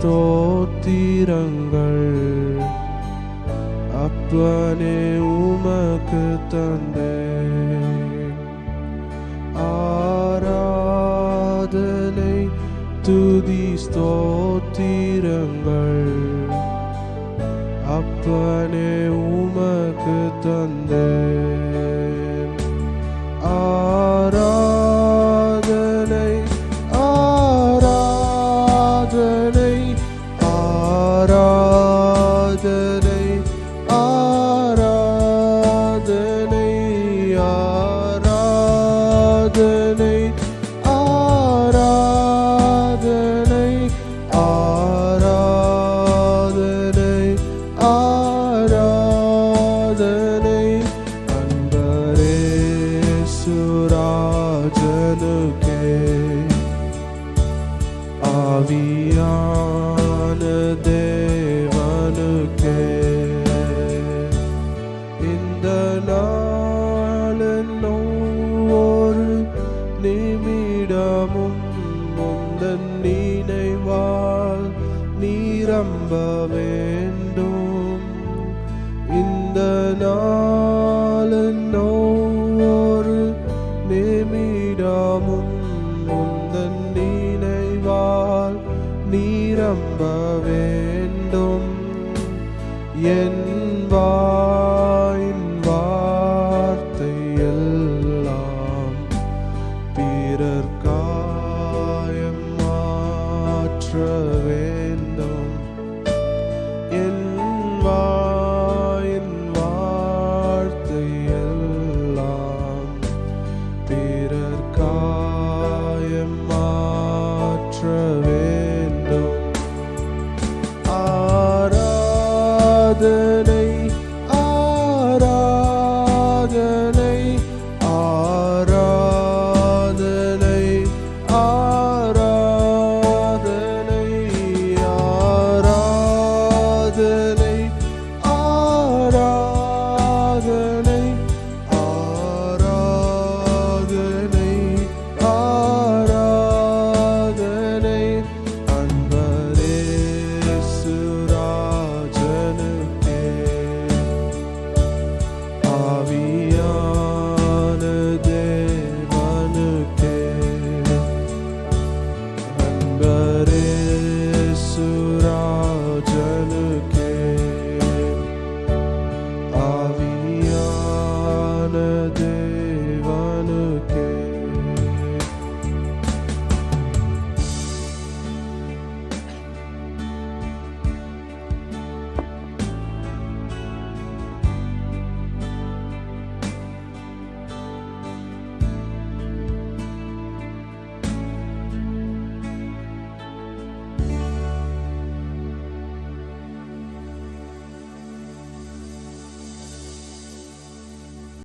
ஸ்தோத்திரங்கள். அப்பனே உமக்கு தந்தே. ஆராதனை துதி ஸ்தோத்திரங்கள். அப்பனே உமக்கு தந்தே. தேவனுக்கே. இந்த நாளின் ஒவ்வொரு நிமிடமும் முந்தன் நினைவால் நீரம்ப வேண்டும். இந்த நாளின் ஒவ்வொரு நிமிடமும் முந்தன் நினைவால் நீரம்ப வேண்டும். என் வா The.